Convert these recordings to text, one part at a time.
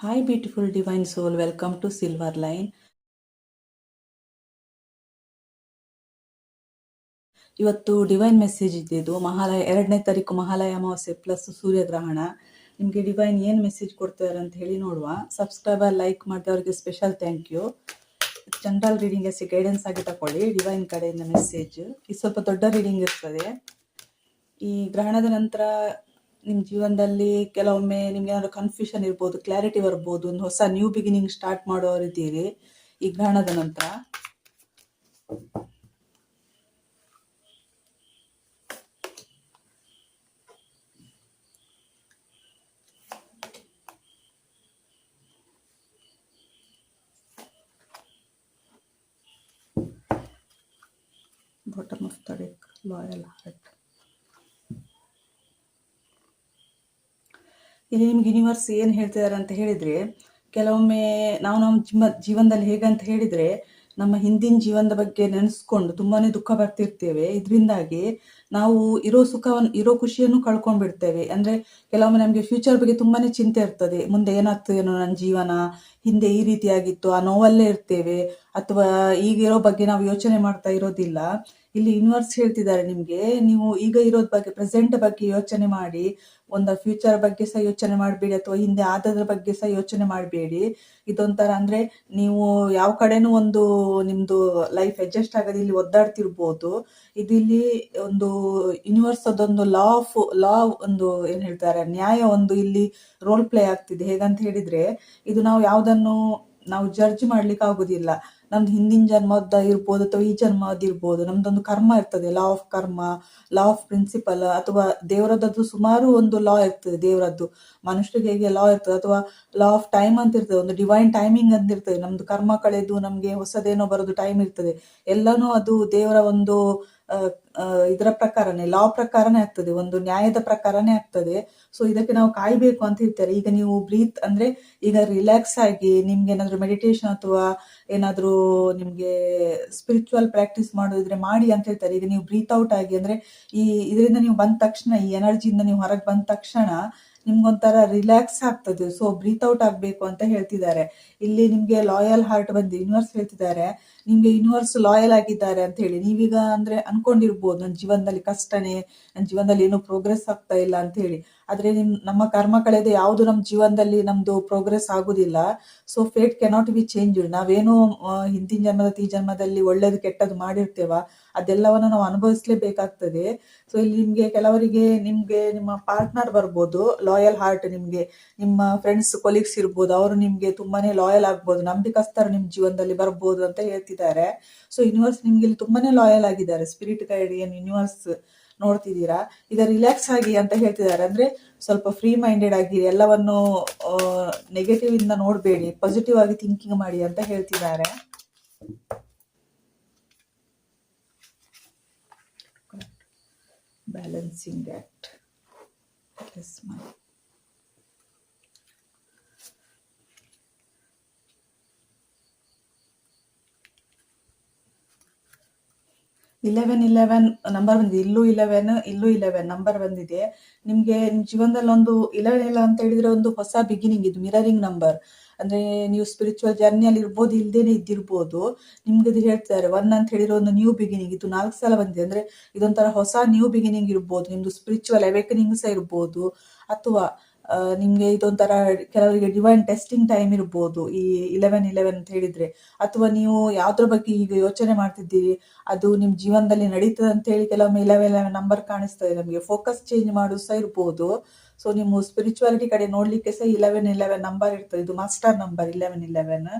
Hi, beautiful divine soul. Welcome to Silver Line. ಇವತ್ತು divine message ಇದ್ದಿದ್ದು ಮಹಾಲಯ ಎರಡನೇ ತಾರೀಕು ಮಹಾಲಯ ಅಮಾವಾಸ್ಯೆ ಪ್ಲಸ್ ಸೂರ್ಯಗ್ರಹಣ ನಿಮಗೆ ಡಿವೈನ್ ಏನು ಮೆಸೇಜ್ ಕೊಡ್ತಾರೆ ಅಂತ ಹೇಳಿ ನೋಡುವ. ಸಬ್ಸ್ಕ್ರೈಬರ್ ಲೈಕ್ ಮಾಡಿದವರಿಗೆ special thank you general reading as guidance ಆಗಿ ತಗೊಳ್ಳಿ ಡಿವೈನ್ ಕಡೆಯಿಂದ ಮೆಸೇಜ್ ಇದು ಸ್ವಲ್ಪ ದೊಡ್ಡ ರೀಡಿಂಗ್ ಇರ್ತದೆ. ಈ ಗ್ರಹಣದ ನಂತರ ನಿಮ್ಮ ಜೀವನದಲ್ಲಿ ಕೆಲವೊಮ್ಮೆ ನಿಮ್ಗೆ ಏನಾದ್ರು ಕನ್ಫ್ಯೂಷನ್ ಇರ್ಬೋದು ಕ್ಲಾರಿಟಿ ಬರ್ಬೋದು, ಒಂದು ಹೊಸ ನ್ಯೂ ಬಿಗಿನಿಂಗ್ ಸ್ಟಾರ್ಟ್ ಮಾಡೋರಿದ್ದೀರಿ ಈ ಗ್ರಹಣದ ನಂತರ. Bottom of the loyal heart ಇಲ್ಲಿ ನಿಮ್ಗೆ ಯೂನಿವರ್ಸ್ ಏನು ಹೇಳ್ತಿದ್ದಾರೆ ಅಂತ ಹೇಳಿದ್ರೆ, ಕೆಲವೊಮ್ಮೆ ನಾವು ನಮ್ಮ ಜೀವ, ಜೀವನದಲ್ಲಿ ಹೇಗಂತ ಹೇಳಿದ್ರೆ, ನಮ್ಮ ಹಿಂದಿನ ಜೀವನದ ಬಗ್ಗೆ ನೆನೆಸ್ಕೊಂಡು ತುಂಬಾನೇ ದುಃಖ ಬರ್ತಿರ್ತೇವೆ ಇದರಿಂದಾಗಿ ನಾವು ಇರೋ ಸುಖವನ್ನು ಇರೋ ಖುಷಿಯನ್ನು ಕಳ್ಕೊಂಡ್ಬಿಡ್ತೇವೆ ಅಂದ್ರೆ ಕೆಲವೊಮ್ಮೆ ನಮಗೆ ಫ್ಯೂಚರ್ ಬಗ್ಗೆ ತುಂಬಾನೇ ಚಿಂತೆ ಇರ್ತದೆ. ಮುಂದೆ ಏನಾಗ್ತದೇನೋ ನನ್ನ ಜೀವನ, ಹಿಂದೆ ಈ ರೀತಿಯಾಗಿತ್ತು ಆ ನೋವಲ್ಲೇ ಇರ್ತೇವೆ, ಅಥವಾ ಈಗಿರೋ ಬಗ್ಗೆ ನಾವು ಯೋಚನೆ ಮಾಡ್ತಾ ಇರೋದಿಲ್ಲ. ಇಲ್ಲಿ ಯೂನಿವರ್ಸ್ ಹೇಳ್ತಿದ್ದಾರೆ ನಿಮಗೆ, ನೀವು ಈಗ ಇರೋದ್ ಬಗ್ಗೆ ಪ್ರೆಸೆಂಟ್ ಬಗ್ಗೆ ಯೋಚನೆ ಮಾಡಿ ಒಂದು ಫ್ಯೂಚರ್ ಬಗ್ಗೆ ಸಹ ಯೋಚನೆ ಮಾಡಬೇಡಿ ಅಥವಾ ಹಿಂದೆ ಆದದ್ರ ಬಗ್ಗೆ ಸಹ ಯೋಚನೆ ಮಾಡಬೇಡಿ. ಇದೊಂಥರ ಅಂದ್ರೆ ನೀವು ಯಾವ ಕಡೆನೂ ಒಂದು ನಿಮ್ದು ಲೈಫ್ ಅಡ್ಜಸ್ಟ್ ಆಗೋದು ಇಲ್ಲಿ ಒದ್ದಾಡ್ತಿರ್ಬೋದು. ಇದಿಲ್ಲಿ ಒಂದು ಯೂನಿವರ್ಸ್ ಅದೊಂದು ಲಾ ಆಫ್ ಲಾ ಒಂದು ಏನ್ ಹೇಳ್ತಾರೆ, ನ್ಯಾಯ ಒಂದು ಇಲ್ಲಿ ರೋಲ್ ಪ್ಲೇ ಆಗ್ತಿದೆ. ಹೇಗಂತ ಹೇಳಿದ್ರೆ ಇದು ನಾವು ಯಾವ್ದನ್ನು ನಾವು ಜಡ್ಜ್ ಮಾಡ್ಲಿಕ್ಕೆ ಆಗುದಿಲ್ಲ. ನಮ್ದು ಹಿಂದಿನ ಜನ್ಮದ ಇರ್ಬೋದು ಅಥವಾ ಈ ಜನ್ಮದ ಇರ್ಬೋದು, ನಮ್ದೊಂದು ಕರ್ಮ ಇರ್ತದೆ ಲಾ ಆಫ್ ಕರ್ಮ ಲಾ ಆಫ್ ಪ್ರಿನ್ಸಿಪಲ್ ಅಥವಾ ದೇವರದ್ದು ಸುಮಾರು ಒಂದು ಲಾ ಇರ್ತದೆ, ದೇವರದ್ದು. ಮನುಷ್ಯರಿಗೆ ಹೇಗೆ ಲಾ ಇರ್ತದೆ ಅಥವಾ ಲಾ ಆಫ್ ಟೈಮ್ ಅಂತ ಇರ್ತದೆ, ಒಂದು ಡಿವೈನ್ ಟೈಮಿಂಗ್ ಅಂತ ಇರ್ತದೆ. ನಮ್ದು ಕರ್ಮ ಕಳೆದು ನಮ್ಗೆ ಹೊಸದೇನೋ ಬರೋದು ಟೈಮ್ ಇರ್ತದೆ. ಎಲ್ಲನೂ ಅದು ದೇವರ ಒಂದು ಇದರ ಪ್ರಕಾರನೇ ಲಾ ಪ್ರಕಾರನೇ ಆಗ್ತದೆ, ಒಂದು ನ್ಯಾಯದ ಪ್ರಕಾರನೇ ಆಗ್ತದೆ. ಸೊ ಇದಕ್ಕೆ ನಾವು ಕಾಯ್ಬೇಕು ಅಂತ ಹೇಳ್ತಾರೆ. ಈಗ ನೀವು ಬ್ರೀತ್ ಅಂದ್ರೆ ಈಗ ರಿಲ್ಯಾಕ್ಸ್ ಆಗಿ ನಿಮ್ಗೆ ಏನಾದ್ರು ಮೆಡಿಟೇಷನ್ ಅಥವಾ ಏನಾದ್ರೂ ನಿಮ್ಗೆ ಸ್ಪಿರಿಚುವಲ್ ಪ್ರಾಕ್ಟೀಸ್ ಮಾಡೋದಿದ್ರೆ ಮಾಡಿ ಅಂತ ಹೇಳ್ತಾರೆ. ಈಗ ನೀವು ಬ್ರೀತ್ ಔಟ್ ಆಗಿ ಅಂದ್ರೆ ಈ, ಇದರಿಂದ ನೀವು ಬಂದ ತಕ್ಷಣ, ಈ ಎನರ್ಜಿಯಿಂದ ನೀವು ಹೊರಗೆ ಬಂದ ತಕ್ಷಣ ನಿಮ್ಗೊಂಥರ ರಿಲ್ಯಾಕ್ಸ್ ಆಗ್ತದೆ. ಸೊ ಬ್ರೀತ್ ಔಟ್ ಆಗಬೇಕು ಅಂತ ಹೇಳ್ತಿದ್ದಾರೆ. ಇಲ್ಲಿ ನಿಮಗೆ ಲಾಯಲ್ ಹಾರ್ಟ್ ಬಂದು ಯೂನಿವರ್ಸ್ ಹೇಳ್ತಿದ್ದಾರೆ. ನಿಮಗೆ ಯೂನಿವರ್ಸ್ ಲಾಯಲ್ ಆಗಿದ್ದಾರೆ ಅಂತ ಹೇಳಿ. ನೀವೀಗ ಅಂದ್ರೆ ಅನ್ಕೊಂಡಿರ್ಬೋದು ನನ್ನ ಜೀವನದಲ್ಲಿ ಕಷ್ಟನೇ ನನ್ನ ಜೀವನದಲ್ಲಿ ಏನು ಪ್ರೋಗ್ರೆಸ್ ಆಗ್ತಾ ಇಲ್ಲ ಅಂತ ಹೇಳಿ. ಆದ್ರೆ ನಿಮ್, ನಮ್ಮ ಕರ್ಮ ಕಳೆದ ಯಾವುದು ನಮ್ಮ ಜೀವನದಲ್ಲಿ ನಮ್ದು ಪ್ರೋಗ್ರೆಸ್ ಆಗುದಿಲ್ಲ. So fate cannot be change ನಾವೇನು ಹಿಂದಿನ ಜನ್ಮದ ಈ ಜನ್ಮದಲ್ಲಿ ಒಳ್ಳೇದು ಕೆಟ್ಟದ್ದು ಮಾಡಿರ್ತೇವ? ಅದೆಲ್ಲವನ್ನ ನಾವು ಅನುಭವಿಸ್ಲೇಬೇಕಾಗ್ತದೆ. ಸೊ ಇಲ್ಲಿ ನಿಮ್ಗೆ ಕೆಲವರಿಗೆ, ನಿಮ್ಗೆ ನಿಮ್ಮ ಪಾರ್ಟ್ನರ್ ಬರ್ಬೋದು ಲಾಯಲ್ ಹಾರ್ಟ್ ನಿಮ್ಗೆ. ನಿಮ್ಮ ಫ್ರೆಂಡ್ಸ್ ಕೊಲೀಗ್ಸ್ ಇರ್ಬೋದು. ಅವರು ನಿಮ್ಗೆ ತುಂಬಾನೇ ಲಾಯಲ್ ಆಗ್ಬೋದು. ನಂಬಿಕಸ್ತರು ನಿಮ್ ಜೀವನದಲ್ಲಿ ಬರ್ಬೋದು ಅಂತ ಹೇಳ್ತಿದ್ದಾರೆ. ಸೊ ಯೂನಿವರ್ಸ್ ನಿಮ್ಗೆ ಇಲ್ಲಿ ತುಂಬಾನೇ ಲಾಯಲ್ ಆಗಿದ್ದಾರೆ. ಸ್ಪಿರಿಟ್ ಗೈಡ್ ಏನ್ ಯೂನಿವರ್ಸ್ ನೋಡ್ತಿದ್ದೀರಾ? ಇದ ರಿಲ್ಯಾಕ್ಸ್ ಆಗಿ ಅಂತ ಹೇಳ್ತಿದ್ದಾರೆ. ಅಂದ್ರೆ ಸ್ವಲ್ಪ ಫ್ರೀ ಮೈಂಡೆಡ್ ಆಗಿ ಎಲ್ಲವನ್ನು ನೆಗೆಟಿವ್ ಇಂದ ನೋಡಬೇಡಿ ಪಾಸಿಟಿವ್ ಆಗಿ ಥಿಂಕಿಂಗ್ ಮಾಡಿ ಅಂತ ಹೇಳ್ತಿದ್ದಾರೆ. Balancing act as my eleven eleven number ಬಂದಿದೆ. ಇಲ್ಲೂ ಇಲೆವೆನ್ ಇಲ್ಲೂ ಇಲೆವೆನ್ ನಂಬರ್ ಬಂದಿದೆ. ನಿಮ್ಗೆ ನಿಮ್ ಜೀವನದಲ್ಲಿ ಒಂದು ಇಲೆವೆನ್ ಇಲ್ಲ ಅಂತ ಹೇಳಿದ್ರೆ ಒಂದು ಹೊಸ ಬಿಗಿನಿಂಗ್ ಇದು ಮಿರರಿಂಗ್ ನಂಬರ್ ಅಂದ್ರೆ ನೀವು ಸ್ಪಿರಿಚುವಲ್ ಜರ್ನಿಯಲ್ಲಿ ಇರ್ಬೋದು, ಇಲ್ದೇನೆ ಇದ್ದಿರ್ಬೋದು. ನಿಮ್ಗೆ ಇದು ಹೇಳ್ತಾರೆ ಒನ್ ಅಂತ ಹೇಳಿದ್ರೆ ಒಂದು ನ್ಯೂ ಬಿಗಿನಿಂಗ್ ಇದು ನಾಲ್ಕು ಸಲ ಬಂದಿದೆ. ಅಂದ್ರೆ ಇದೊಂಥರ ಹೊಸ ನ್ಯೂ ಬಿಗಿನಿಂಗ್ ಇರ್ಬೋದು. ನಿಮ್ದು ಸ್ಪಿರಿಚುವಲ್ ಅವೇಕನಿಂಗ್ ಸಹ ಇರ್ಬೋದು. ಅಥವಾ ನಿಮ್ಗೆ ಇದೊಂಥರ ಕೆಲವರಿಗೆ ಡಿವೈನ್ ಟೆಸ್ಟಿಂಗ್ ಟೈಮ್ ಇರ್ಬೋದು. ಈ ಇಲೆವೆನ್ ಇಲೆವೆನ್ ಅಂತ ಹೇಳಿದ್ರೆ. ಅಥವಾ ನೀವು ಯಾವ್ದ್ರ ಬಗ್ಗೆ ಈಗ ಯೋಚನೆ ಮಾಡ್ತಿದ್ದೀರಿ, ಅದು ನಿಮ್ ಜೀವನದಲ್ಲಿ ನಡೀತದೆ ಅಂತ ಹೇಳಿ ಕೆಲವೊಮ್ಮೆ ಇಲೆವೆನ್ ಇಲೆವೆನ್ ನಂಬರ್ ಕಾಣಿಸ್ತದೆ ನಮಗೆ. ಫೋಕಸ್ ಚೇಂಜ್ ಮಾಡೋದು ಸಹ ಇರ್ಬೋದು. ಸೊ ನಿಮ್ಮ ಸ್ಪಿರಿಚುವಾಲಿಟಿ ಕಡೆ ನೋಡ್ಲಿಕ್ಕೆ ಸಹ ಇಲೆವೆನ್ ಇಲೆವೆನ್ ನಂಬರ್ ಇರ್ತದೆ. ಇದು ಮಾಸ್ಟರ್ ನಂಬರ್ ಇಲೆವೆನ್ ಇಲೆವೆನ್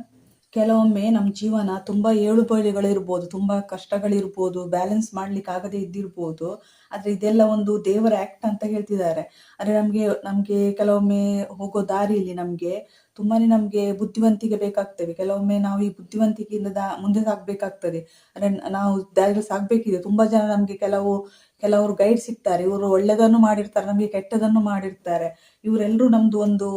ಕೆಲವೊಮ್ಮೆ ನಮ್ಮ ಜೀವನ ತುಂಬ ಏಳು ಇರ್ಬೋದು ತುಂಬಾ ಕಷ್ಟಗಳಿರ್ಬೋದು ಬ್ಯಾಲೆನ್ಸ್ ಮಾಡ್ಲಿಕ್ಕೆ ಆಗದೆ ಇದ್ದಿರ್ಬೋದು. ಆದರೆ ಇದೆಲ್ಲ ಒಂದು ದೇವರ ಆಕ್ಟ್ ಅಂತ ಹೇಳ್ತಿದ್ದಾರೆ. ಅಂದ್ರೆ ನಮಗೆ, ನಮ್ಗೆ ಕೆಲವೊಮ್ಮೆ ಹೋಗೋ ದಾರಿಯಲ್ಲಿ ನಮ್ಗೆ ತುಂಬಾನೇ ನಮಗೆ ಬುದ್ಧಿವಂತಿಕೆ ಬೇಕಾಗ್ತದೆ ಕೆಲವೊಮ್ಮೆ ನಾವು ಈ ಬುದ್ಧಿವಂತಿಕೆಯಿಂದ ಮುಂದೆ ಸಾಗ್ಬೇಕಾಗ್ತದೆ. ಅಂದ್ರೆ ನಾವು ದಾರಿಯಲ್ಲಿ ಸಾಗ್ಬೇಕಿದೆ. ತುಂಬಾ ಜನ ನಮಗೆ ಕೆಲವು, ಕೆಲವರು ಗೈಡ್ ಸಿಗ್ತಾರೆ. ಇವರು ಒಳ್ಳೆಯದನ್ನು ಮಾಡಿರ್ತಾರೆ, ನಮಗೆ ಕೆಟ್ಟದನ್ನು ಮಾಡಿರ್ತಾರೆ. ಇವರೆಲ್ಲರೂ ನಮ್ದು ಒಂದು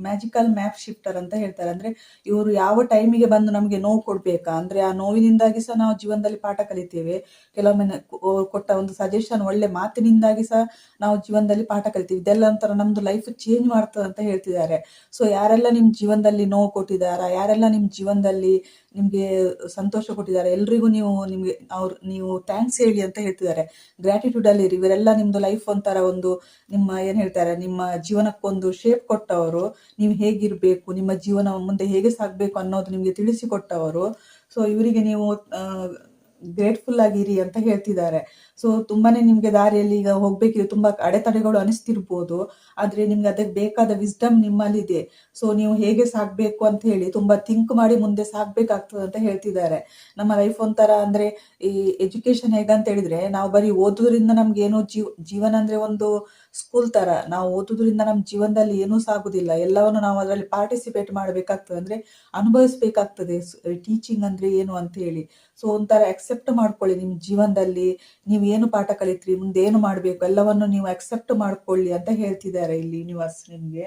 ಮ್ಯಾಜಿಕಲ್ ಮ್ಯಾಪ್ ಶಿಫ್ಟರ್ ಅಂತ ಹೇಳ್ತಾರೆ. ಅಂದ್ರೆ ಇವರು ಯಾವ ಟೈಮಿಗೆ ಬಂದು ನಮಗೆ ನೋವು ಕೊಡ್ಬೇಕಾ? ಅಂದ್ರೆ ಆ ನೋವಿನಿಂದಾಗಿ ಸಹ ನಾವು ಜೀವನದಲ್ಲಿ ಪಾಠ ಕಲಿತೇವೆ. ಕೆಲವೊಮ್ಮೆ ಕೊಟ್ಟ ಒಂದು ಸಜೆಷನ್ ಒಳ್ಳೆ ಮಾತಿನಿಂದಾಗಿ ಸಹ ನಾವು ಜೀವನದಲ್ಲಿ ಪಾಠ ಕಲಿತೀವಿ. ಇದೆಲ್ಲ ಒಂಥರ ನಮ್ದು ಲೈಫ್ ಚೇಂಜ್ ಮಾಡ್ತದೆ ಅಂತ ಹೇಳ್ತಿದ್ದಾರೆ. ಸೊ ಯಾರೆಲ್ಲ ನಿಮ್ಮ ಜೀವನದಲ್ಲಿ ನೋವು ಕೊಟ್ಟಿದ್ದಾರಾ? ಯಾರೆಲ್ಲ ನಿಮ್ಮ ಜೀವನದಲ್ಲಿ ನಿಮಗೆ ಸಂತೋಷ ಕೊಟ್ಟಿದ್ದಾರೆ? ಎಲ್ರಿಗೂ ನೀವು ನಿಮಗೆ ಅವ್ರು ನೀವು ಥ್ಯಾಂಕ್ಸ್ ಹೇಳಿ ಅಂತ ಹೇಳ್ತಿದ್ದಾರೆ. ಗ್ರ್ಯಾಟಿಟ್ಯೂಡ್ ಅಲ್ಲಿ ಇರಿ. ಇವರೆಲ್ಲ ನಿಮ್ದು ಲೈಫ್ ಒಂಥರ ಒಂದು ನಿಮ್ಮ ಏನ್ ಹೇಳ್ತಾರೆ? ನಿಮ್ಮ ಜೀವನಕ್ಕೊಂದು ಶೇಪ್ ಕೊಟ್ಟವರು, ನೀವು ಹೇಗಿರ್ಬೇಕು, ನಿಮ್ಮ ಜೀವನ ಮುಂದೆ ಹೇಗೆ ಸಾಗಬೇಕು ಅನ್ನೋದು ನಿಮಗೆ ತಿಳಿಸಿಕೊಟ್ಟವರು. ಸೊ ಇವರಿಗೆ ನೀವು ಗ್ರೇಟ್ಫುಲ್ ಆಗಿರಿ ಅಂತ ಹೇಳ್ತಿದ್ದಾರೆ. ಸೊ ತುಂಬಾನೇ ನಿಮಗೆ ದಾರಿಯಲ್ಲಿ ಈಗ ಹೋಗ್ಬೇಕಿದೆ ತುಂಬಾ ಅಡೆತಡೆಗಳು ಅನಿಸ್ತಿರ್ಬೋದು, ಆದ್ರೆ ನಿಮ್ಗೆ ಅದಕ್ಕೆ ಬೇಕಾದ ವಿಸ್ಡಮ್ ನಿಮ್ಮಲ್ಲಿದೆ. ಸೊ ನೀವು ಹೇಗೆ ಸಾಗಬೇಕು ಅಂತ ಹೇಳಿ, ತುಂಬಾ ಥಿಂಕ್ ಮಾಡಿ ಮುಂದೆ ಸಾಕ್ಬೇಕಾಗ್ತದೆ ಅಂತ ಹೇಳ್ತಿದ್ದಾರೆ. ನಮ್ಮ ಲೈಫ್ ಒಂಥರ ಅಂದ್ರೆ, ಈ ಎಜುಕೇಶನ್ ಹೇಗಂತ ಹೇಳಿದ್ರೆ, ನಾವು ಬರೀ ಓದೋದ್ರಿಂದ ನಮ್ಗೆ ಏನೋ ಜೀವ ಜೀವನ ಅಂದ್ರೆ ಒಂದು ಸ್ಕೂಲ್ ತರ. ನಾವು ಓದೋದ್ರಿಂದ ನಮ್ಮ ಜೀವನದಲ್ಲಿ ಏನೂ ಸಾಗುದಿಲ್ಲ. ಎಲ್ಲವನ್ನು ನಾವು ಅದರಲ್ಲಿ ಪಾರ್ಟಿಸಿಪೇಟ್ ಮಾಡಬೇಕಾಗ್ತದೆ ಅಂದ್ರೆ, ಅನುಭವಿಸ್ಬೇಕಾಗ್ತದೆ. ಟೀಚಿಂಗ್ ಅಂದ್ರೆ ಏನು ಅಂತ ಹೇಳಿ. ಸೊ ಒಂಥರ ಅಕ್ಸೆಪ್ಟ್ ಮಾಡ್ಕೊಳ್ಳಿ ನಿಮ್ಮ ಜೀವನದಲ್ಲಿ. ನೀವು ಏನು ಪಾಠ ಕಲಿತ್ರಿ ಮುಂದೆ ಏನು ಮಾಡಬೇಕು, ಎಲ್ಲವನ್ನು ನೀವು ಅಕ್ಸೆಪ್ಟ್ ಮಾಡ್ಕೊಳ್ಳಿ ಅಂತ ಹೇಳ್ತಿದ್ದಾರೆ ಇಲ್ಲಿ ಯೂನಿವರ್ಸ್ ನಿಮ್ಗೆ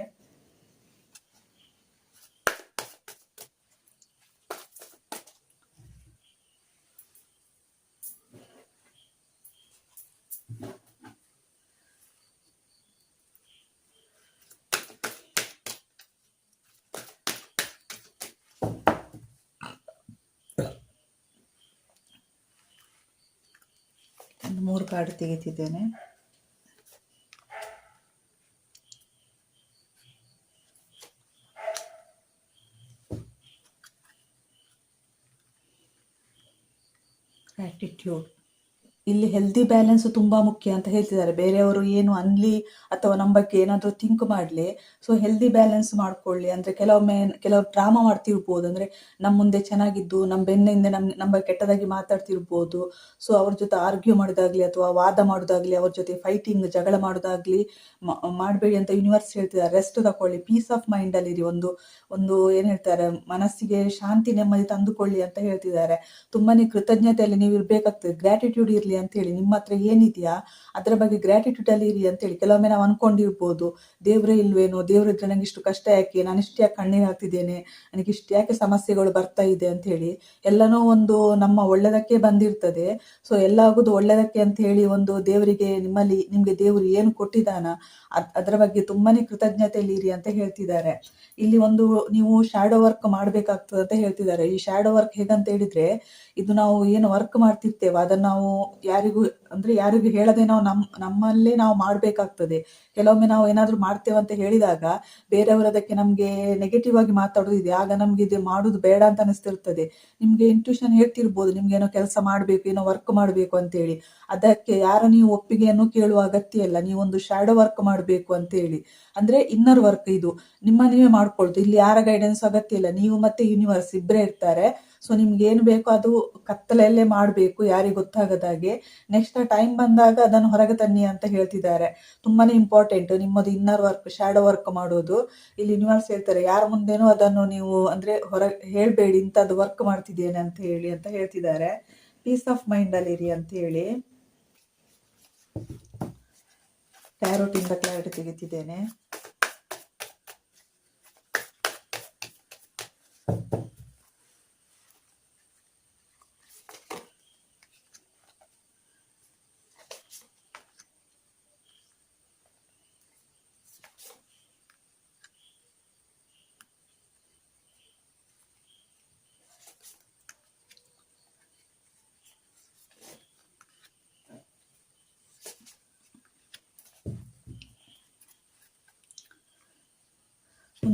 ಒಂದು ಮೂರು ಕಾರ್ಡ್ ತೆಗಿತಿದ್ದೇನೆ ಆಟಿಟ್ಯೂಡ್ ಇಲ್ಲಿ ಹೆಲ್ದಿ ಬ್ಯಾಲೆನ್ಸ್ ತುಂಬಾ ಮುಖ್ಯ ಅಂತ ಹೇಳ್ತಿದ್ದಾರೆ. ಬೇರೆಯವರು ಏನು ಅನ್ಲಿ ಅಥವಾ ನಮ್ಮ ಬಗ್ಗೆ ಏನಾದರೂ ಥಿಂಕ್ ಮಾಡಲಿ ಸೊ ಹೆಲ್ದಿ ಬ್ಯಾಲೆನ್ಸ್ ಮಾಡ್ಕೊಳ್ಳಿ. ಅಂದ್ರೆ ಕೆಲವೊಮ್ಮೆ, ಕೆಲವರು ಡ್ರಾಮಾ ಮಾಡ್ತಿರ್ಬೋದು. ಅಂದ್ರೆ ನಮ್ಮ ಮುಂದೆ ಚೆನ್ನಾಗಿದ್ದು ನಮ್ಮ ಬೆನ್ನಿಂದ ನಮ್, ನಮ್ಮ ಕೆಟ್ಟದಾಗಿ ಮಾತಾಡ್ತಿರ್ಬೋದು. ಸೊ ಅವ್ರ ಜೊತೆ ಆರ್ಗ್ಯೂ ಮಾಡೋದಾಗ್ಲಿ ಅಥವಾ ವಾದ ಮಾಡೋದಾಗ್ಲಿ, ಅವ್ರ ಜೊತೆ ಫೈಟಿಂಗ್ ಜಗಳ ಮಾಡೋದಾಗ್ಲಿ ಮಾಡಬೇಡಿ ಅಂತ ಯೂನಿವರ್ಸ್ ಹೇಳ್ತಿದ್ದಾರೆ. ರೆಸ್ಟ್ ತಕೊಳ್ಳಿ. ಪೀಸ್ ಆಫ್ ಮೈಂಡ್ ಅಲ್ಲಿ ಇರಿ. ಒಂದು ಒಂದು ಏನ್ ಹೇಳ್ತಾರೆ, ಮನಸ್ಸಿಗೆ ಶಾಂತಿ ನೆಮ್ಮದಿ ತಂದುಕೊಳ್ಳಿ ಅಂತ ಹೇಳ್ತಿದ್ದಾರೆ. ತುಂಬಾನೇ ಕೃತಜ್ಞತೆಯಲ್ಲಿ ನೀವು ಇರ್ಬೇಕಾಗ್ತದೆ. ಗ್ರಾಟಿಟ್ಯೂಡ್ ಇರ್ಲಿ ಅಂತ ಹೇಳಿ ನಿಮ್ಮ ಹತ್ರ ಏನಿದೆಯಾ? ಅದರ ಬಗ್ಗೆ ಗ್ರಾಟಿಟ್ಯೂಡ್ ಅಲ್ಲಿ ಇರಿ ಅಂತ ಹೇಳಿ ಕೆಲವೊಮ್ಮೆ ನಾವು ಅನ್ಕೊಂಡಿರ್ಬೋದು, ದೇವ್ರೇ ಇಲ್ವೇನೋ ದೇವ್ರಿದ್ರೆ ನಂಗೆ ಇಷ್ಟು ಕಷ್ಟ ಯಾಕೆ? ನಾನು ಇಷ್ಟು ಯಾಕೆ ಕಣ್ಣೀರು ಹಾಕ್ತಿದ್ದೇನೆ? ನನಗೆ ಇಷ್ಟು ಯಾಕೆ ಸಮಸ್ಯೆಗಳು ಬರ್ತಾ ಇದೆ ಅಂತ ಹೇಳಿ ಎಲ್ಲನೂ ಒಂದು ನಮ್ಮ ಒಳ್ಳೆದಕ್ಕೆ ಬಂದಿರ್ತದೆ. ಸೊ ಎಲ್ಲ ಆಗುದು ಒಳ್ಳೆದಕ್ಕೆ ಅಂತ ಹೇಳಿ ಒಂದು ದೇವರಿಗೆ ನಿಮ್ಮಲ್ಲಿ, ನಿಮ್ಗೆ ದೇವರು ಏನು ಕೊಟ್ಟಿದ್ದಾನ, ಅದ್- ಅದರ ಬಗ್ಗೆ ತುಂಬಾನೇ ಕೃತಜ್ಞತೆಯಲ್ಲಿ ಇರಿ ಅಂತ ಹೇಳ್ತಿದ್ದಾರೆ. ಇಲ್ಲಿ ಒಂದು ನೀವು ಶ್ಯಾಡೋ ವರ್ಕ್ ಮಾಡ್ಬೇಕಾಗ್ತದೆ ಅಂತ ಹೇಳ್ತಿದ್ದಾರೆ. ಈ ಶ್ಯಾಡೋ ವರ್ಕ್ ಹೇಗಂತ ಹೇಳಿದ್ರೆ, ಇದು ನಾವು ಏನು ವರ್ಕ್ ಮಾಡ್ತಿರ್ತೇವೆ, ಅದನ್ನ ನಾವು ಯಾರಿಗೂ, ಅಂದ್ರೆ ಯಾರಿಗೂ ಹೇಳದೆ ನಾವು ನಮ್, ನಮ್ಮಲ್ಲೇ ನಾವು ಮಾಡ್ಬೇಕಾಗ್ತದೆ. ಕೆಲವೊಮ್ಮೆ ನಾವು ಏನಾದರೂ ಮಾಡ್ತೇವೆ ಅಂತ ಹೇಳಿದಾಗ ಬೇರೆಯವರು ಅದಕ್ಕೆ ನಮ್ಗೆ ನೆಗೆಟಿವ್ ಆಗಿ ಮಾತಾಡೋದಿದೆ. ಆಗ ನಮ್ಗೆ ಇದು ಮಾಡುದು ಬೇಡ ಅಂತ ಅನಿಸ್ತಿರ್ತದೆ. ನಿಮ್ಗೆ ಇಂಟ್ಯೂಷನ್ ಹೇಳ್ತಿರ್ಬೋದು, ನಿಮ್ಗೆ ಏನೋ ಕೆಲಸ ಮಾಡ್ಬೇಕು, ಏನೋ ವರ್ಕ್ ಮಾಡ್ಬೇಕು ಅಂತ ಹೇಳಿ. ಅದಕ್ಕೆ ಯಾರ ನೀವು ಒಪ್ಪಿಗೆಯನ್ನು ಕೇಳುವ ಅಗತ್ಯ ಇಲ್ಲ. ನೀವೊಂದು ಶ್ಯಾಡೋ ವರ್ಕ್ ಮಾಡಬೇಕು ಅಂತ ಹೇಳಿ. ಅಂದ್ರೆ ಇನ್ನರ್ ವರ್ಕ್ ಇದು. ನಿಮ್ಮ ನೀವೇ ಮಾಡ್ಕೊಳ್ತು ಇಲ್ಲಿ ಯಾರ ಗೈಡೆನ್ಸ್ ಅಗತ್ಯ ಇಲ್ಲ. ನೀವು ಮತ್ತೆ ಯೂನಿವರ್ಸ್ ಇಬ್ಬರೇ ಇರ್ತಾರೆ. ಸೊ ನಿಮ್ಗೆ ಏನು ಬೇಕೋ ಅದು ಕತ್ತಲೆಯಲ್ಲೇ ಮಾಡಬೇಕು ಯಾರಿಗೆ ಗೊತ್ತಾಗದಾಗೆ ನೆಕ್ಸ್ಟ್ ಟೈಮ್ ಬಂದಾಗ ಅದನ್ನು ಹೊರಗೆ ತನ್ನಿ ಅಂತ ಹೇಳ್ತಿದ್ದಾರೆ. ತುಂಬಾನೇ ಇಂಪಾರ್ಟೆಂಟ್ ನಿಮ್ಮದು ಇನ್ನರ್ ವರ್ಕ್ ಶ್ಯಾಡೋ ವರ್ಕ್ ಮಾಡೋದು. ಇಲ್ಲಿ ಯೂನಿವರ್ಸ್ ಹೇಳ್ತಾರೆ, ಯಾರ ಮುಂದೆನೂ ಅದನ್ನು ನೀವು ಅಂದ್ರೆ ಹೊರ, ಹೇಳಬೇಡಿ, ಇಂಥದ್ದು ವರ್ಕ್ ಮಾಡ್ತಿದ್ದೇನೆ ಅಂತ ಹೇಳಿ ಅಂತ ಹೇಳ್ತಿದ್ದಾರೆ. ಪೀಸ್ ಆಫ್ ಮೈಂಡ್ ಅಲ್ಲಿ ಇರಿ ಅಂತ ಹೇಳಿ. ಕ್ಯಾರೋಟಿಂದ ಕ್ಲಾರಿಟಿ ತೆಗಿತಿದ್ದೇನೆ.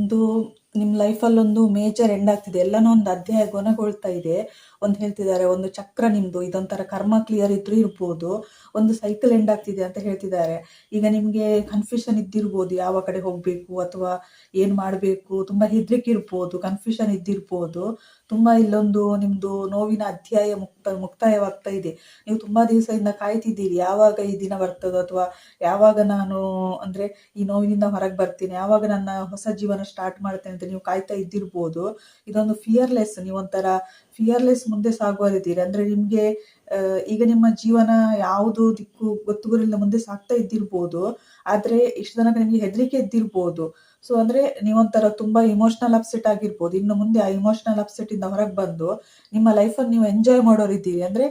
ಒಂದು ನಿಮ್ಮ ಲೈಫಲ್ಲಿ ಒಂದು ಮೇಜರ್ ಎಂಡ್ ಆಗ್ತಿದೆ. ಎಲ್ಲನೂ ಒಂದು ಅಧ್ಯಾಯ ಗೊನೆಗೊಳ್ತಾ ಇದೆ. ಒಂದು ಹೇಳ್ತಿದ್ದಾರೆ, ಒಂದು ಚಕ್ರ ನಿಮ್ಮದು ಇದೊಂಥರ ಕರ್ಮ ಕ್ಲಿಯರ್ ಇದ್ದರೂ ಇರ್ಬೋದು. ಒಂದು ಸೈಕಲ್ ಎಂಡ್ ಆಗ್ತಿದೆ ಅಂತ ಹೇಳ್ತಿದ್ದಾರೆ. ಈಗ ನಿಮಗೆ ಕನ್ಫ್ಯೂಷನ್ ಇದ್ದಿರ್ಬೋದು, ಯಾವ ಕಡೆ ಹೋಗಬೇಕು ಅಥವಾ ಏನು ಮಾಡಬೇಕು, ತುಂಬ ಹೆದರಿಕೆ ಇರ್ಬೋದು ಕನ್ಫ್ಯೂಷನ್ ಇದ್ದಿರ್ಬೋದು. ತುಂಬ ಇಲ್ಲೊಂದು ನಿಮ್ಮದು ನೋವಿನ ಅಧ್ಯಾಯ ಮುಕ್ತ, ಮುಕ್ತಾಯವಾಗ್ತಾ ಇದೆ. ನೀವು ತುಂಬ ದಿವಸದಿಂದ ಕಾಯ್ತಿದ್ದೀರಿ, ಯಾವಾಗ ಈ ದಿನ ಬರ್ತದೋ ಅಥವಾ ಯಾವಾಗ ನಾನು ಅಂದರೆ ಈ ನೋವಿನಿಂದ ಹೊರಗೆ ಬರ್ತೀನಿ, ಯಾವಾಗ ನನ್ನ ಹೊಸ ಜೀವನ ಸ್ಟಾರ್ಟ್ ಮಾಡ್ತೇನೆ ಅಂತ ನೀವು ಕಾಯ್ತಾ ಇದ್ದಿರ್ಬೋದು. ಇದೊಂದು ಫಿಯರ್ಲೆಸ್ ನೀವೊಂಥರ ಫಿಯರ್ಲೆಸ್ ಮುಂದೆ ಸಾಗುವರಿದ್ದೀರಿ ಅಂದರೆ ನಿಮಗೆ ಈಗ ನಿಮ್ಮ ಜೀವನ ಯಾವುದು ದಿಕ್ಕು ಗೊತ್ತುಗುರಿಲ್ಲ ಮುಂದೆ ಸಾಗ್ತಾ ಇದ್ದಿರ್ಬೋದು, ಆದ್ರೆ ಇಷ್ಟು ತನಕ ನಿಮ್ಗೆ ಹೆದರಿಕೆ ಇದ್ದಿರ್ಬೋದು. ಸೊ ಅಂದ್ರೆ ನೀವೊಂಥರ ತುಂಬಾ ಇಮೋಷನಲ್ ಅಪ್ಸೆಟ್ ಆಗಿರ್ಬೋದು. ಇನ್ನು ಮುಂದೆ ಆ ಇಮೋಷನಲ್ ಅಪ್ಸೆಟ್ ಇಂದ ಹೊರಗೆ ಬಂದು ನಿಮ್ಮ ಲೈಫನ್ನು ನೀವು ಎಂಜಾಯ್ ಮಾಡೋರಿದ್ದೀರಿ ಅಂದ್ರೆ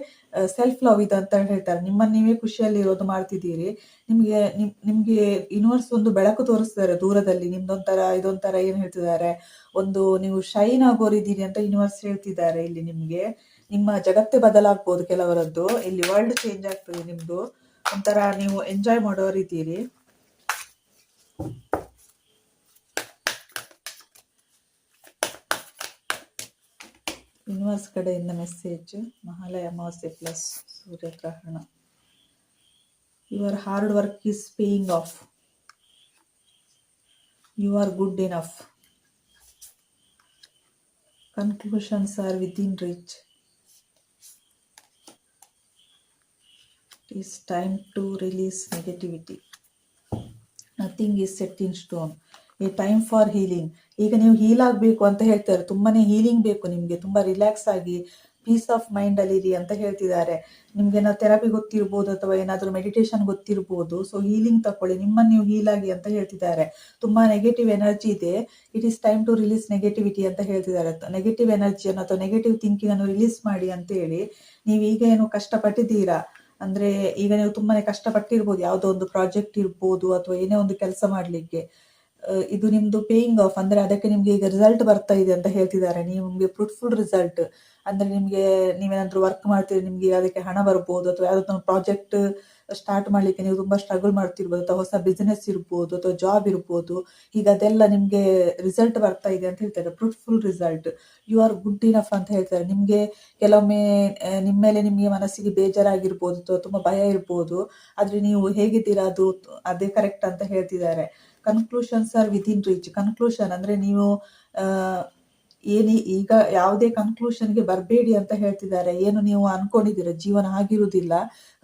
ಸೆಲ್ಫ್ ಲವ್ ಇದು ಅಂತ ಹೇಳ್ತಾರೆ. ನಿಮ್ಮನ್ನು ನೀವೇ ಖುಷಿಯಲ್ಲಿ ಇರೋದು ಮಾಡ್ತಿದ್ದೀರಿ. ನಿಮಗೆ, ನಿಮ್, ನಿಮಗೆ ಯೂನಿವರ್ಸ್ ಒಂದು ಬೆಳಕು ತೋರಿಸ್ತಾರೆ ದೂರದಲ್ಲಿ. ನಿಮ್ದೊಂಥರ, ಇದೊಂಥರ ಏನು ಹೇಳ್ತಿದ್ದಾರೆ? ಒಂದು ನೀವು ಶೈನ್ ಆಗೋರಿದ್ದೀರಿ ಅಂತ ಯೂನಿವರ್ಸ್ ಹೇಳ್ತಿದ್ದಾರೆ ಇಲ್ಲಿ ನಿಮಗೆ. ನಿಮ್ಮ ಜಗತ್ತೇ ಬದಲಾಗ್ಬೋದು ಕೆಲವರದ್ದು. ಇಲ್ಲಿ ವರ್ಲ್ಡ್ ಚೇಂಜ್ ಆಗ್ತದೆ ನಿಮ್ಮದು ಒಂಥರ ನೀವು ಎಂಜಾಯ್ ಮಾಡೋರಿದ್ದೀರಿ. ಯೂನಿವರ್ಸ್ ಕಡೆಯಿಂದ ಮೆಸೇಜ್ ಮಹಾಲಯ ಅಮಾವಾಸ್ಯೆ ಪ್ಲಸ್ ಸೂರ್ಯಗ್ರಹಣ. Your hard work is paying off you are good enough conclusions are within reach. It is time to release negativity. Nothing is set in stone a time for healing ಈಗ ನೀವು heal ಆಗಬೇಕು ಅಂತ ಹೇಳ್ತಾರೆ ತುಂಬಾನೇ healing ಬೇಕು ನಿಮಗೆ ತುಂಬ relax ಆಗಿ ಪೀಸ್ ಆಫ್ ಮೈಂಡ್ ಅಲ್ಲಿ ಇರಿ ಅಂತ ಹೇಳ್ತಿದ್ದಾರೆ. ನಿಮ್ಗೆ ಏನೋ ಥೆರಪಿ ಗೊತ್ತಿರ್ಬೋದು ಅಥವಾ ಏನಾದರೂ ಮೆಡಿಟೇಷನ್ ಗೊತ್ತಿರ್ಬೋದು ಸೊ ಹೀಲಿಂಗ್ ತಕೊಳ್ಳಿ, ನಿಮ್ಮನ್ನು ನೀವು ಹೀಲ್ ಆಗಿ ಅಂತ ಹೇಳ್ತಿದ್ದಾರೆ. ತುಂಬಾ ನೆಗೆಟಿವ್ ಎನರ್ಜಿ ಇದೆ. It is time to release negativity ಅಂತ ಹೇಳ್ತಿದ್ದಾರೆ. ನೆಗೆಟಿವ್ ಎನರ್ಜಿಯನ್ನು ಅಥವಾ ನೆಗೆಟಿವ್ ಥಿಂಕಿಂಗ್ ಅನ್ನು ರಿಲೀಸ್ ಮಾಡಿ ಅಂತ ಹೇಳಿ ನೀವು ಈಗ ಏನು ಕಷ್ಟಪಟ್ಟಿದ್ದೀರಾ? ಅಂದ್ರೆ ಈಗ ನೀವು ತುಂಬಾನೇ ಕಷ್ಟಪಟ್ಟಿರ್ಬೋದು, ಯಾವುದೋ ಒಂದು ಪ್ರಾಜೆಕ್ಟ್ ಇರ್ಬೋದು ಅಥವಾ ಏನೇ ಒಂದು ಕೆಲಸ ಮಾಡ್ಲಿಕ್ಕೆ. ಇದು ನಿಮ್ದು ಪೇಯಿಂಗ್ ಆಫ್ ಅಂದ್ರೆ ಅದಕ್ಕೆ ನಿಮ್ಗೆ ಈಗ ರಿಸಲ್ಟ್ ಬರ್ತಾ ಇದೆ ಅಂತ ಹೇಳ್ತಿದ್ದಾರೆ. ನಿಮ್ಗೆ ಫ್ರೂಟ್ಫುಲ್ ರಿಸಲ್ಟ್ ಅಂದ್ರೆ ನಿಮ್ಗೆ ನೀವೇನಾದ್ರೂ ವರ್ಕ್ ಮಾಡ್ತೀರಿ ನಿಮ್ಗೆ ಅದಕ್ಕೆ ಹಣ ಬರ್ಬೋದು ಅಥವಾ ಯಾವ್ದಾದ್ರು ಪ್ರಾಜೆಕ್ಟ್ ಸ್ಟಾರ್ಟ್ ಮಾಡ್ಲಿಕ್ಕೆ ನೀವು ತುಂಬಾ ಸ್ಟ್ರಗಲ್ ಮಾಡ್ತಿರ್ಬೋದು ಅಥವಾ ಹೊಸ ಬಿಸ್ನೆಸ್ ಇರ್ಬೋದು ಅಥವಾ ಜಾಬ್ ಇರ್ಬೋದು. ಈಗ ಅದೆಲ್ಲ ನಿಮ್ಗೆ ರಿಸಲ್ಟ್ ಬರ್ತಾ ಇದೆ ಅಂತ ಹೇಳ್ತಾರೆ. Fruitful result you are good enough ಅಂತ ಹೇಳ್ತಾರೆ. ನಿಮ್ಗೆ ಕೆಲವೊಮ್ಮೆ ನಿಮ್ಮ ಮೇಲೆ ನಿಮ್ಗೆ ಮನಸ್ಸಿಗೆ ಬೇಜಾರಾಗಿರ್ಬೋದು ಅಥವಾ ತುಂಬಾ ಭಯ ಇರ್ಬೋದು. ಆದ್ರೆ ನೀವು ಹೇಗಿದ್ದೀರಾ ಅದು, ಅದೇ ಕರೆಕ್ಟ್ ಅಂತ ಹೇಳ್ತಿದ್ದಾರೆ. Conclusions are in reach conclusion ಅಂದ್ರೆ ನೀವು ಏನಿ ಈಗ ಯಾವುದೇ ಕನ್ಕ್ಲೂಷನ್ಗೆ ಬರಬೇಡಿ ಅಂತ ಹೇಳ್ತಿದ್ದಾರೆ. ಏನು ನೀವು ಅನ್ಕೊಂಡಿದ್ದೀರ? ಜೀವನ ಆಗಿರುವುದಿಲ್ಲ.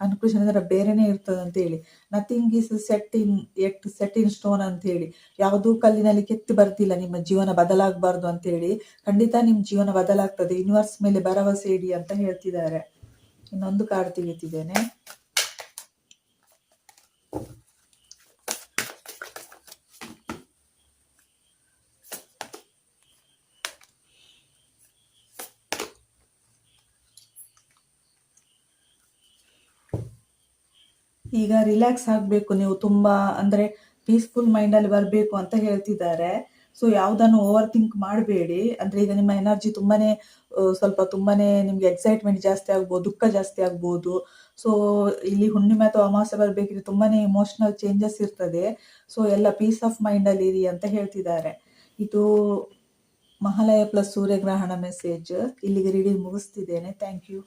ಕನ್ಕ್ಲೂಷನ್ ಅಂದ್ರೆ ಬೇರೆನೇ ಇರ್ತದೆ ಅಂತ ಹೇಳಿ. Nothing is set in at set in stone ಅಂತ ಹೇಳಿ. ಯಾವುದೂ ಕಲ್ಲಿನಲ್ಲಿ ಕೆತ್ತಿ ಬರ್ತಿಲ್ಲ. ನಿಮ್ಮ ಜೀವನ ಬದಲಾಗಬಾರ್ದು ಅಂತ ಹೇಳಿ. ಖಂಡಿತ ನಿಮ್ಮ ಜೀವನ ಬದಲಾಗ್ತದೆ. ಯೂನಿವರ್ಸ್ ಮೇಲೆ ಭರವಸೆ ಇಡಿ ಅಂತ ಹೇಳ್ತಿದ್ದಾರೆ. ಇನ್ನೊಂದು ಕಾರ್ಡ್ ತೆಗಿತಿದ್ದೇನೆ. ಈಗ ರಿಲ್ಯಾಕ್ಸ್ ಆಗಬೇಕು ನೀವು ತುಂಬ ಅಂದರೆ ಪೀಸ್ಫುಲ್ ಮೈಂಡಲ್ಲಿ ಬರಬೇಕು ಅಂತ ಹೇಳ್ತಿದ್ದಾರೆ. ಸೊ ಯಾವುದನ್ನು ಓವರ್ ಥಿಂಕ್ ಮಾಡಬೇಡಿ. ಅಂದ್ರೆ ಈಗ ನಿಮ್ಮ ಎನರ್ಜಿ ತುಂಬಾ ಸ್ವಲ್ಪ ತುಂಬಾನೇ ನಿಮಗೆ ಎಕ್ಸೈಟ್ಮೆಂಟ್ ಜಾಸ್ತಿ ಆಗ್ಬೋದು, ದುಃಖ ಜಾಸ್ತಿ ಆಗ್ಬೋದು. ಸೊ ಇಲ್ಲಿ ಹುಣ್ಣಿಮೆ ಅಥವಾ ಅಮಾವಾಸ್ಯೆ ಬರಬೇಕಿದ್ರೆ ತುಂಬಾ ಇಮೋಷ್ನಲ್ ಚೇಂಜಸ್ ಇರ್ತದೆ. ಸೊ ಎಲ್ಲ ಪೀಸ್ ಆಫ್ ಮೈಂಡಲ್ಲಿ ಇರಿ ಅಂತ ಹೇಳ್ತಿದ್ದಾರೆ. ಇದು ಮಹಾಲಯ ಪ್ಲಸ್ ಸೂರ್ಯಗ್ರಹಣ ಮೆಸೇಜ್ ಇಲ್ಲಿಗೆ ರೀಡಿಂಗ್ ಮುಗಿಸ್ತಿದ್ದೇನೆ. Thank you